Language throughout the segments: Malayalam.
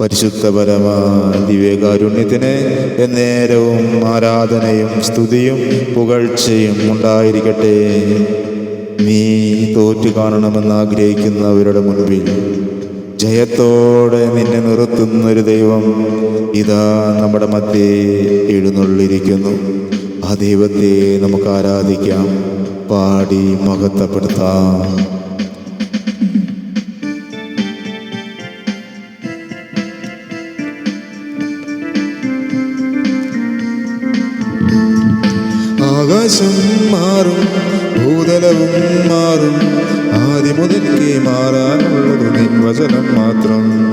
പരിശുദ്ധപരമ ദിവ്യകാരുണ്യത്തിന് എന്നേരവും ആരാധനയും സ്തുതിയും പുകഴ്ചയും ഉണ്ടായിരിക്കട്ടെ. നീ തോറ്റു കാണണമെന്ന് ആഗ്രഹിക്കുന്നവരുടെ മുൻപിൽ ജയത്തോടെ നിന്നെ നിർത്തുന്നൊരു ദൈവം ഇതാ നമ്മുടെ മധ്യേ എഴുന്നള്ളിരിക്കുന്നു. ആ ദൈവത്തെ നമുക്ക് ആരാധിക്കാം. പാടി മഹത്വപ്പെടുത്താം. ആകാശം മാറും ഭൂതലവും മാറും. ആദ്യം മുതൽക്കേ മാറാനുള്ളത് നിൻ വചനം മാത്രം.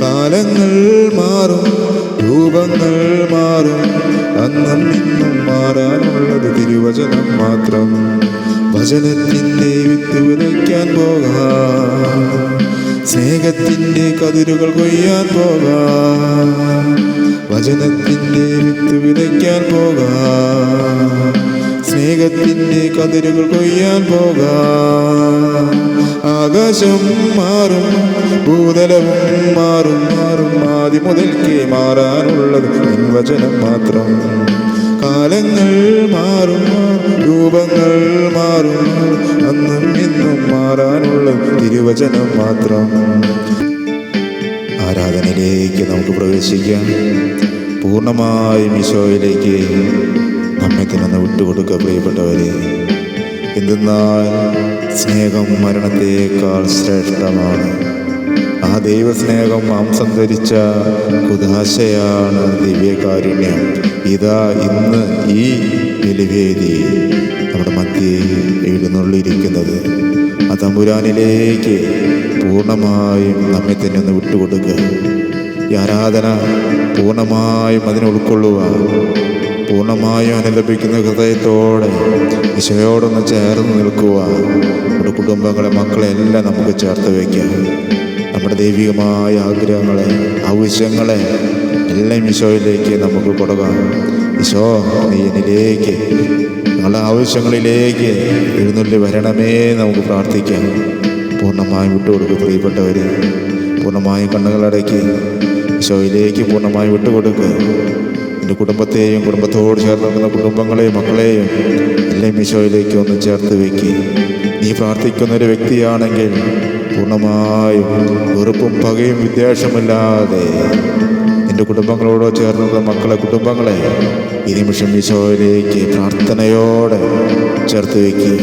കാലങ്ങൾ മാറും രൂപങ്ങൾ മാറും. അന്നും ഇന്നും മാറാനുള്ളത് തിരുവചനം മാത്രം. വചനത്തിന്റെ വിത്ത് വിതയ്ക്കാൻ പോകാം. സ്നേഹത്തിന്റെ കതിരുകൾ കൊയ്യാൻ പോകാം. വചനത്തിന്റെ വിത്ത് വിതയ്ക്കാൻ പോകാം. സ്നേഹത്തിന്റെ കതിരുകൾ കൊയ്യാൻ പോകാം. ആകാശം മാറും ഭൂതലവും മാറും മാറും. ആദ്യ മുതൽക്കേ മാറാനുള്ളത് വചനം മാത്രം. കാലങ്ങൾ മാറും രൂപങ്ങൾ മാറും. അന്നും ഇന്നും മാറാനുള്ള തിരുവചനം മാത്രം. ആരാധനയിലേക്ക് നമുക്ക് പ്രവേശിക്കാം. പൂർണമായും ഈശോയിലേക്ക് നമ്മെ തന്നെ വിട്ടുകൊടുക്കുക പ്രിയപ്പെട്ടവരെ. എന്തെന്നാൽ സ്നേഹം മരണത്തേക്കാൾ ശ്രേഷ്ഠമാണ്. ആ ദൈവസ്നേഹം മാംസം ധരിച്ച കുദാശയാണ് ദിവ്യകാരുണ്യം. ഇതാ ഇന്ന് ഈ ബലിവേദി നമ്മുടെ മധ്യേ എഴുന്നള്ളിയിരിക്കുന്നത് ആ തമ്പുരാനിലേക്ക് പൂർണമായും നമ്മെ തന്നെ ഒന്ന് വിട്ടുകൊടുക്കുക. ഈ ആരാധന പൂർണമായും അതിനെ ഉൾക്കൊള്ളുക. പൂർണമായും അനുലപിക്കുന്ന ഹൃദയത്തോടെ ഈശോയോടൊന്ന് ചേർന്ന് നിൽക്കുക. നമ്മുടെ കുടുംബങ്ങളെ മക്കളെ എല്ലാം നമുക്ക് ചേർത്ത് വയ്ക്കുക. നമ്മുടെ ദൈവികമായ ആഗ്രഹങ്ങളെ ആവശ്യങ്ങളെ എല്ലാം ഈശോയിലേക്ക് നമുക്ക് കൊടുക്കാം. ഈശോ നീ എന്നിലേക്ക് ഞങ്ങളുടെ ആവശ്യങ്ങളിലേക്ക് എഴുന്നള്ളി വരണമേ നമുക്ക് പ്രാർത്ഥിക്കാം. പൂർണമായും വിട്ടുകൊടുക്കുക പ്രിയപ്പെട്ടവർ പൂർണമായും കണ്ണുകളടക്കി ഈശോയിലേക്ക് പൂർണമായി വിട്ടുകൊടുക്കുക എന്റെ കുടുംബത്തെയും കുടുംബത്തോട് ചേർന്ന് നിൽക്കുന്ന കുടുംബങ്ങളെയും മക്കളെയും എല്ലാം ഈശോയിലേക്ക് ഒന്ന് ചേർത്ത് വെക്കി. നീ പ്രാർത്ഥിക്കുന്ന ഒരു വ്യക്തിയാണെങ്കിൽ പൂർണമായും വെറുപ്പും പകയും വിദ്വേഷമില്ലാതെ എന്റെ കുടുംബങ്ങളോട് ചേർന്ന് നിൽക്കുന്ന മക്കളെ കുടുംബങ്ങളെ ഈ നിമിഷം ഈശോയിലേക്ക് പ്രാർത്ഥനയോടെ ചേർത്ത് വെക്കുക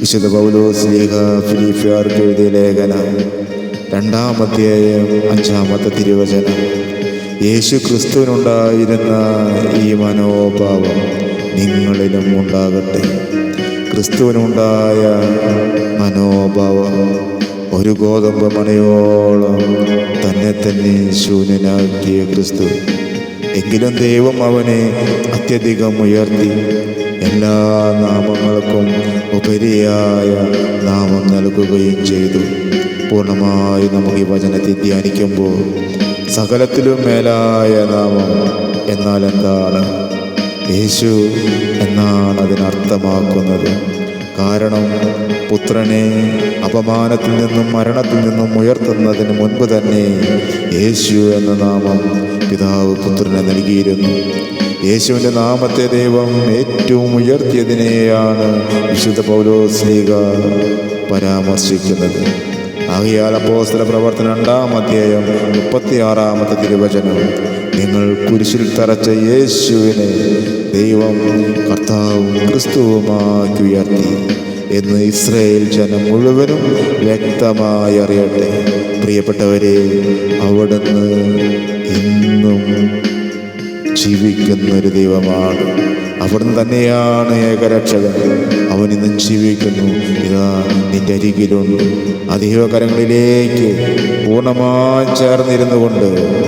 വിശുദ്ധ പൗലോസ് ലേഖ ഫിലിപ്പിയാർക്ക് എഴുതിയ ലേഖനം രണ്ടാം അധ്യായം അഞ്ചാമത്തെ തിരുവചനം. യേശു ക്രിസ്തുവിനുണ്ടായിരുന്ന ഈ മനോഭാവം നിങ്ങളിലും ഉണ്ടാകട്ടെ. ക്രിസ്തുവിനുണ്ടായ മനോഭാവം ഒരു ഗോതമ്പ് മണിയോളം തന്നെ തന്നെ ശൂന്യനാക്കിയ ക്രിസ്തു. എങ്കിലും ദൈവം അവനെ അത്യധികം ഉയർത്തി എല്ലാ നാമങ്ങൾക്കും ഉപരിയായ നാമം നൽകുകയും ചെയ്തു. പൂർണമായി നമുക്ക് ഈ വചനത്തെ ധ്യാനിക്കുമ്പോൾ സകലത്തിലും മേലായ നാമം എന്നാൽ എന്താണ്? യേശു എന്നാണ് അതിനർത്ഥമാക്കുന്നത്. കാരണം പുത്രനെ അപമാനത്തിൽ നിന്നും മരണത്തിൽ നിന്നും ഉയർത്തുന്നതിന് മുൻപ് തന്നെ യേശു എന്ന നാമം പിതാവ് പുത്രനെ നൽകിയിരുന്നു. യേശുവിന്റെ നാമത്തെ ദൈവം ഏറ്റവും ഉയർത്തിയതിനെയാണ് വിശുദ്ധ പൗലോസ്ലീഗ പരാമർശിക്കുന്നത്. ആകിയാൽ അപ്പോസ്തല പ്രവർത്തനം രണ്ടാം അധ്യായം മുപ്പത്തിയാറാമത്തെ തിരുവചനം നിങ്ങൾ കുരിശിൽ തറച്ച യേശുവിനെ ദൈവം കർത്താവും ക്രിസ്തുവുമാക്കി ഉയർത്തി. എന്ന് ഇസ്രയേൽ ജനം മുഴുവനും വ്യക്തമായി അറിയട്ടെ. പ്രിയപ്പെട്ടവരെ അവിടുന്ന് ഇന്നും ജീവിക്കുന്നൊരു ദൈവമാണ്. അവിടുന്ന് തന്നെയാണ് ഏകരക്ഷകൻ. അവൻ ഇന്നും ജീവിക്കുന്നു. ഇതാ നിന്റെ അരികിലുണ്ട്. ആ ദൈവകരങ്ങളിലേക്ക് പൂർണമായി ചേർന്നിരുന്നു കൊണ്ട്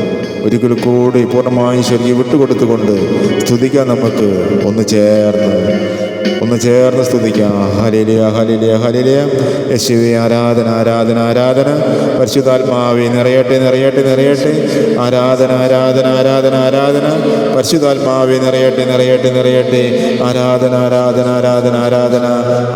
ഒരിക്കൽ കൂടി പൂർണമായും ശരിക്കും വിട്ടുകൊടുത്തുകൊണ്ട് സ്തുതിക്കാൻ നമുക്ക്. ഒന്ന് ചേർന്ന്. ഒന്ന് ചേർന്ന് സ്തുതിക്കാം. ഹലിലിയ ഹലിലിയ ഹലിലിയ യേശുവെ ആരാധന ആരാധന ആരാധന. പരിശുദ്ധാത്മാവെ നിറയട്ടെ നിറയട്ടെ നിറയട്ടെ. ആരാധന ആരാധന ആരാധന ആരാധന. പരിശുദ്ധാത്മാവെ നിറയട്ടെ നിറയട്ടെ നിറയട്ടെ. ആരാധന ആരാധന ആരാധന ആരാധന.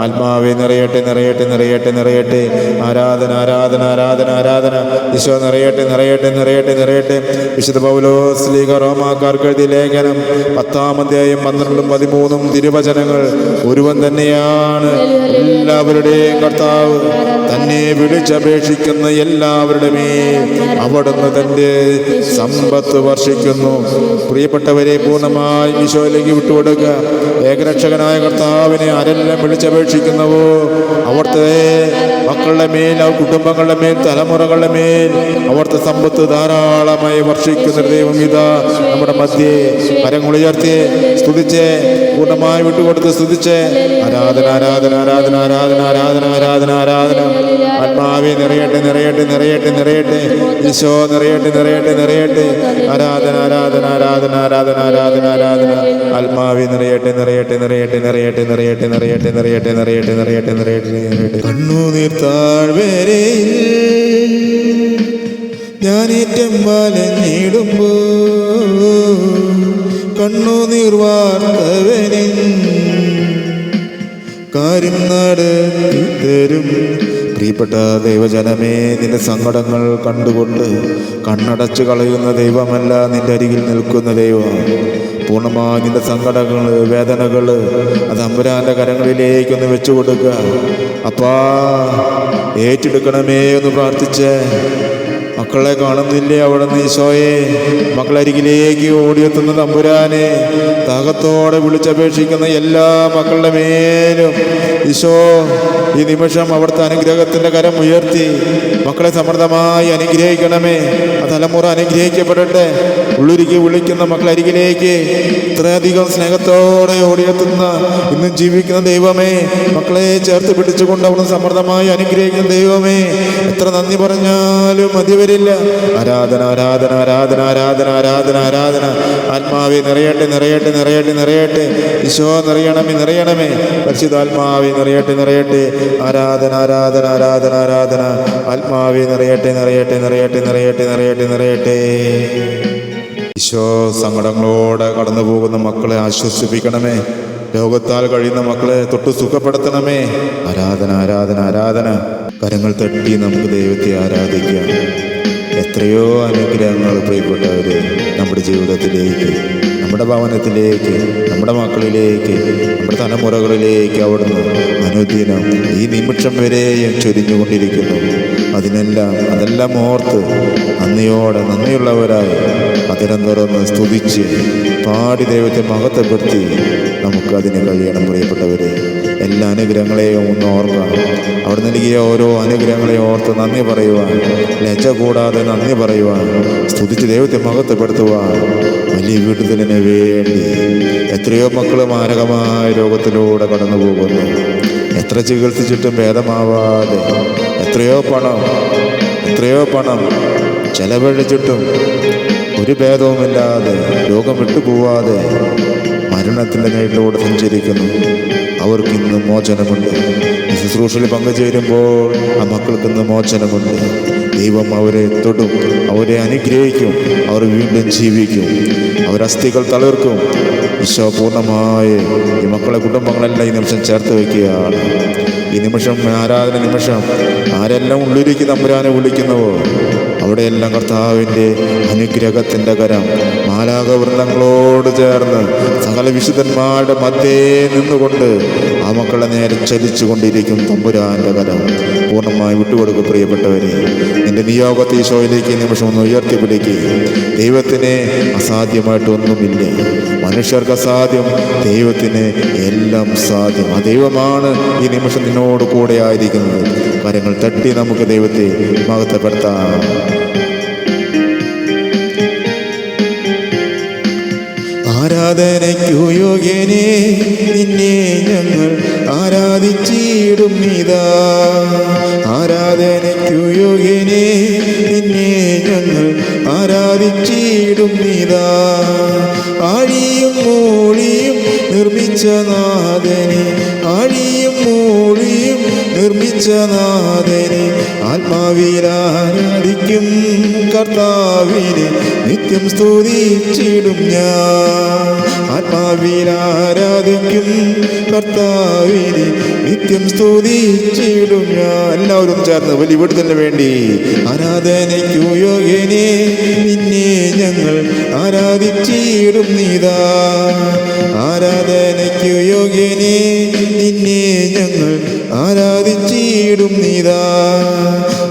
ആത്മാവെ നിറയട്ടെ നിറയട്ടെ നിറയട്ടെ നിറയട്ടെ. ആരാധന ആരാധന ആരാധന ആരാധന. ഈശോ നിറയട്ടെ നിറയട്ടെ നിറയട്ടെ നിറയട്ടെ. വിശുദ്ധ പൗലോസ് ലീഗ റോമാക്കാർക്ക് എഴുതിയ ലേഖനം പത്താമധ്യായം പന്ത്രണ്ടും പതിമൂന്നും തിരുവചനങ്ങൾ. ഒരുവൻ തന്നെയാണ്. എല്ലാവരുടെയും കർത്താവ് തന്നെ വിളിച്ചപേക്ഷിക്കുന്ന എല്ലാവരുടെ മേൽ അവിടുന്ന് തന്റെ സമ്പത്ത് വർഷിക്കുന്നു. പ്രിയപ്പെട്ടവരെ പൂർണമായി ഈശോയിലേക്ക് വിട്ടുകൊടുക്കുക. ഏകരക്ഷകനായ കർത്താവിനെ ആരെല്ലാം വിളിച്ചപേക്ഷിക്കുന്നവോ അവിടുത്തെ മക്കളുടെ മേൽ അവർ കുടുംബങ്ങളുടെ മേൽ തലമുറകളുടെ മേൽ അവിടുത്തെ സമ്പത്ത് ധാരാളമായി വർഷിക്കുന്ന ദൈവം ഇതാ നമ്മുടെ മധ്യേ കരങ്ങളുയർത്തി സ്തുതിച്ച് പൂർണമായി വിട്ടുകൊടുത്ത് സ്തുതിച്ച് ആരാധന ആരാധന ആരാധന ആരാധന ആരാധന ആരാധന ആരാധന ആത്മാവി നിറയട്ടെ നിറയട്ടെ നിറയട്ടെ നിറയട്ടെ ഈശോ നിറയട്ടെ നിറയട്ടെ നിറയട്ടെ ആരാധന ആരാധന ആരാധന ആരാധന ആരാധന ആരാധന ആത്മാവി നിറയട്ടെ നിറയട്ടെ നിറയട്ടെ നിറയട്ടെ നിറയട്ടെ നിറയട്ടെ നിറയട്ടെ നിറയട്ടെ നിറയട്ടെ നിറയട്ടെ നിറയട്ടെ കണ്ണുനീർ താഴ്വരയിൽ ഞാനേറ്റം വലഞ്ഞിടുമ്പോ കണ്ണുനീർ വാർത്തവനിൻ കാര്യം നടത്തി തരും. പ്രിയപ്പെട്ട ദൈവജനമേ നിന്റെ സങ്കടങ്ങൾ കണ്ടുകൊണ്ട് കണ്ണടച്ചു കളയുന്ന ദൈവമല്ല നിന്റെ അരികിൽ നിൽക്കുന്ന ദൈവം. പൂർണമായി നിന്റെ സങ്കടങ്ങൾ വേദനകൾ അത് അമ്പുരാന്റെ കരങ്ങളിലേക്കൊന്ന് വെച്ചു കൊടുക്കുക അപ്പാ ഏറ്റെടുക്കണമേ എന്ന് പ്രാർത്ഥിച്ച് മക്കളെ കാണുന്നില്ലേ അവിടെ ഈശോയെ? മക്കളരികിലേക്ക് ഓടിയെത്തുന്ന തമ്പുരാനെ തകത്തോടെ വിളിച്ചപേക്ഷിക്കുന്ന എല്ലാ മക്കളുടെ മേലും ഈശോ ഈ നിമിഷം അവിടുത്തെ അനുഗ്രഹത്തിന്റെ കരം ഉയർത്തി മക്കളെ സമൃദ്ധമായി അനുഗ്രഹിക്കണമേ. ആ തലമുറ അനുഗ്രഹിക്കപ്പെടട്ടെ. ഉള്ളുരുക്കി വിളിക്കുന്ന മക്കളരികിലേക്ക് ഇത്രയധികം സ്നേഹത്തോടെ ഓടിയെത്തുന്ന ഇന്നും ജീവിക്കുന്ന ദൈവമേ. മക്കളെ ചേർത്ത് പിടിച്ചുകൊണ്ട് അവിടുന്ന് സമൃദ്ധമായി അനുഗ്രഹിക്കുന്ന ദൈവമേ. എത്ര നന്ദി പറഞ്ഞാലും മതി വരില്ല. ആരാധന ആരാധന ആരാധന ആരാധന ആരാധന ആരാധന. ആത്മാവെ നിറയട്ടെ നിറയട്ടെ നിറയട്ടെ നിറയട്ടെ. ഈശോ നിറയണമേ നിറയണമേ. പരിശുദ്ധാത്മാവെ നിറയട്ടെ നിറയട്ടെ. ആരാധന ആരാധന ആരാധന ആരാധന. ആത്മാവി നിറയട്ടെ നിറയട്ടെ നിറയട്ടെ നിറയട്ടെ നിറയട്ടെ നിറയട്ടെ. ഈശോ സങ്കടങ്ങളോടെ കടന്നു പോകുന്ന മക്കളെ ആശ്വസിപ്പിക്കണമേ. രോഗത്താൽ കഴിയുന്ന മക്കളെ തൊട്ട് സുഖപ്പെടുത്തണമേ. ആരാധന ആരാധന ആരാധന. കരങ്ങൾ തട്ടി നമുക്ക് ദൈവത്തെ ആരാധിക്കാം. എത്രയോ അനുഗ്രഹങ്ങൾ പ്രിയപ്പെട്ടവര് നമ്മുടെ ജീവിതത്തിലേക്ക് നമ്മുടെ ഭവനത്തിലേക്ക് നമ്മുടെ മക്കളിലേക്ക് നമ്മുടെ തലമുറകളിലേക്ക് അവിടുന്ന് അനുദിനം ഈ നിമിഷം വരെയും ചൊരിഞ്ഞുകൊണ്ടിരിക്കുന്നു. അതിനെല്ലാം അതെല്ലാം ഓർത്ത് നന്ദിയോടെ നന്ദിയുള്ളവരായി അതിനെ തുറന്ന് സ്തുതിച്ച് പാടി ദൈവത്തെ മഹത്വപ്പെടുത്തി നമുക്കതിന് കഴിയണം പ്രിയപ്പെട്ടവരെ. എല്ലാ അനുഗ്രഹങ്ങളെയും ഒന്ന് ഓർക്കുക. അവിടെ നൽകിയ ഓരോ അനുഗ്രഹങ്ങളെയും ഓർത്ത് നന്ദി പറയുവാൻ ലജ്ജ കൂടാതെ നന്ദി പറയുവാൻ സ്തുതിച്ച് ദൈവത്തെ മഹത്വപ്പെടുത്തുവാൻ വലിയ വീട്ടുതലിന് വേണ്ടി എത്രയോ മക്കൾ മാരകമായ രോഗത്തിലൂടെ കടന്നു പോകുന്നു. എത്ര ചികിത്സിച്ചിട്ടും ഭേദമാവാതെ എത്രയോ പണം എത്രയോ പണം ചെലവഴിച്ചിട്ടും ഒരു ഭേദവുമില്ലാതെ രോഗം വിട്ടുപോവാതെ മരണത്തിന്റെ നേരിലൂടെ സഞ്ചരിക്കുന്നു. അവർക്ക് ഇന്ന് മോചനമുണ്ട് ശുശ്രൂഷയിൽ പങ്കുചേരുമ്പോൾ ആ മക്കൾക്ക് ഇന്ന് മോചനമുണ്ട്. ദൈവം അവരെ തൊടും അവരെ അനുഗ്രഹിക്കും അവർ വീണ്ടും ജീവിക്കും. അവരസ്ഥികൾ തളിർക്കും. ഈശോ പൂർണമായി ഈ മക്കളെ കുടുംബങ്ങളെല്ലാം ഈ നിമിഷം ചേർത്ത് വയ്ക്കുകയാണ്. ഈ നിമിഷം ആരാധന നിമിഷം ആരെല്ലാം ഉള്ളിലേക്ക് തമ്പുരാനെ വിളിക്കുന്നുവോ? അവിടെയെല്ലാം കർത്താവിന്റെ അനുഗ്രഹത്തിന്റെ കരം. മാലാകവൃന്ദങ്ങളോട് ചേർന്ന് സകല വിശുദ്ധന്മാരുടെ മധ്യേ നിന്നുകൊണ്ട് ആ മക്കളെ നേരെ ചലിച്ചു കൊണ്ടിരിക്കും തമ്പുരാന്റെ കരം. പൂർണമായി വിട്ടുകൊടുക്കും പ്രിയപ്പെട്ടവരെ നിന്റെ നിയോഗത്തെ ഈശോയിലേക്ക് നിമിഷം ഒന്ന് ഉയർത്തിപ്പിടിക്കുക ദൈവത്തിന് അസാധ്യമായിട്ടൊന്നുമില്ല മനുഷ്യർക്ക് അസാധ്യം ദൈവത്തിന് എല്ലാം സാധ്യം. ആ ദൈവമാണ് ഈ നിമിഷം നിന്നോട് കൂടെ ആയിരിക്കുന്നത്. കാര്യങ്ങൾ തട്ടി നമുക്ക് ദൈവത്തെ മഹത്വപ്പെടുത്താം. ആരാധനയ്ക്കു യോഗ്യനെ നിന്നെ ഞങ്ങൾ ആരാധിച്ചിടും ഇതാ. ആരാധനയ്ക്കു യോഗ്യനെ നിന്നെ ഞങ്ങൾ ആരാധിച്ചിടും ഇതാ. ആഴിയും മൂളിയും നിർമ്മിച്ച നാഥനെ നിർമ്മിച്ച നാഥനെ ആത്മാവിൽ ആരാധിക്കും കർത്താവിനെ നിത്യം സ്തുതിച്ചിടും ഞാൻ. ആത്മാവിൽ ആരാധിക്കും കർത്താവിനെ നിത്യം സ്തുതിച്ചിടും ഞാൻ. എല്ലാവരും ചേർന്ന് വലിയ വേണ്ടി ആരാധനയ്ക്കു യോഗ്യനെ നിന്നെ ഞങ്ങൾ ആരാധിച്ചിടും നീതാ. ആരാധനയ്ക്കു യോഗ്യനെ നിന്നെ ഞങ്ങൾ ആരാധിച്ചിടും നീതാ.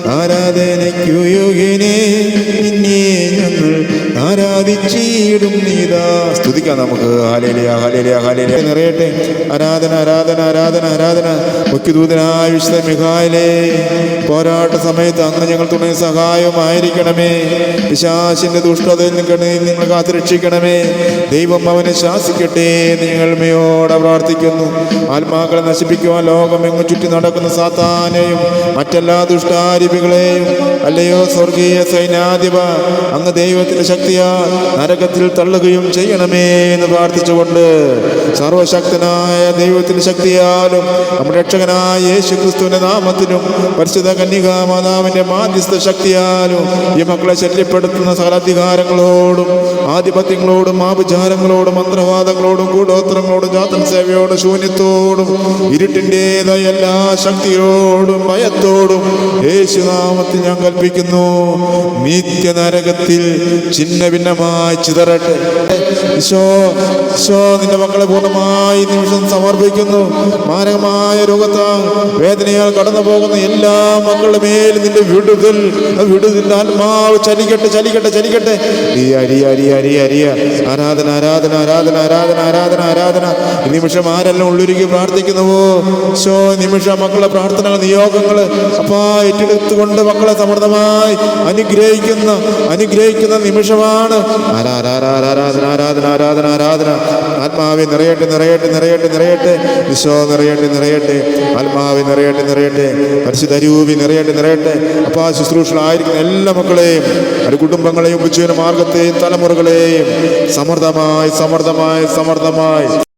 ആരാധനയ്ക്കു ആരാധിച്ചിടും നീതാ. സ്തുതിക്കാം നമുക്ക്. ഹാലേലിയ ഹാലേലിയ ഹാലേലിയ നിറയട്ടെ. ആരാധന ആരാധന ആരാധന ആരാധന. മുഖ്യദൂതനായ വിശുദ്ധ പോരാട്ട സമയത്ത് അങ്ങ് ഞങ്ങൾ തുടങ്ങിയ സഹായമായിരിക്കണമേ. പിശാശിന്റെ ദുഷ്ടതയിൽ നിന്ന് നിങ്ങൾ കാത്തുരക്ഷിക്കണമേ. ദൈവം അവനെ ശാസിക്കട്ടെ നിങ്ങൾമയോടെ പ്രാർത്ഥിക്കുന്നു. ആത്മാക്കളെ നശിപ്പിക്കുവാൻ ലോകമെങ്ങും ചുറ്റി നടക്കുന്ന സാത്താനെയും മറ്റെല്ലാ ദുഷ്ടാരിപികളെയും അല്ലയോ സ്വർഗീയ സൈന്യാധിപ അങ്ങ് ദൈവത്തിന്റെ ശക്തിയാൽ നരകത്തിൽ തള്ളുകയും ചെയ്യണമേ എന്ന് പ്രാർത്ഥിച്ചുകൊണ്ട് സർവശക്തനായ ദൈവത്തിന് ശക്തിയാലും നമ്മുടെ രക്ഷകനായ യേശു ക്രിസ്തുവിന്റെ നാമത്തിലും പരിശുദ്ധ കന്യകാ മാതാവിന്റെ മാധ്യസ്ഥ ശക്തിയാലും ഈ മക്കളെ ശല്യപ്പെടുത്തുന്ന സകലാധികാരങ്ങളോടും ആധിപത്യങ്ങളോടും ആഭിചാരങ്ങളോടും മന്ത്രവാദങ്ങളോടും കൂടോത്രങ്ങളോടും ജാതൻ സേവയോടും ശൂന്യത്തോടും ഇരുട്ടിന്റെതായ എല്ലാ ശക്തിയോടും ഭയത്തോടും യേശുനാമത്തിൽ ഞാൻ കൽപ്പിക്കുന്നു. നിത്യനരകത്തിൽ ചിന്ന ഭിന്നമായി ചിതറട്ടെ ഈശോ ഈശോ നിന്റെ മക്കളെ പൂർണമായി നിമിഷം സമർപ്പിക്കുന്നു. മാരകമായ രോഗത്താൽ വേദനയാൽ കടന്നു പോകുന്ന എല്ലാ മക്കളുടെ മേൽ നിന്റെ വിടുതൽ വിടുതൽ ആത്മാവ് ചലിക്കട്ടെ ചലിക്കട്ടെ ചലിക്കട്ടെ. ഈ അരിയ അരിയ അരിയ അരിയ. ആരാധന ആരാധന ആരാധന ആരാധന ആരാധന ആരാധന. നിമിഷം ആരെല്ലാം ഉള്ളൊരുക്കി പ്രാർത്ഥിക്കുന്നുവോ? ശോ നിമിഷം മക്കളുടെ പ്രാർത്ഥനകൾ നിയോഗങ്ങൾ അപ്പാ ഏറ്റെടുത്തുകൊണ്ട് മക്കളെ സമൃദ്ധമായി അനുഗ്രഹിക്കുന്ന അനുഗ്രഹിക്കുന്ന നിമിഷമാണ് ആരാധന ആരാധന ആരാധന ആരാധന ആരാധന നിറയട്ടെ നിറയട്ടെ നിറയട്ടെ നിറയട്ടെ. വിശ്വ നിറയട്ടെ നിറയട്ടെ. ആത്മാവെ നിറയട്ടെ നിറയട്ടെ. പരിശുദ്ധ രൂപി നിറയട്ടെ നിറയട്ടെ. അപ്പാ ശുശ്രൂഷകളായിരിക്കുന്ന എല്ലാ മക്കളെയും അവരുടെ കുടുംബങ്ങളെയും ഉപജീവന മാർഗത്തെയും തലമുറകളെയും സമൃദ്ധമായി സമൃദ്ധമായി സമൃദ്ധമായി.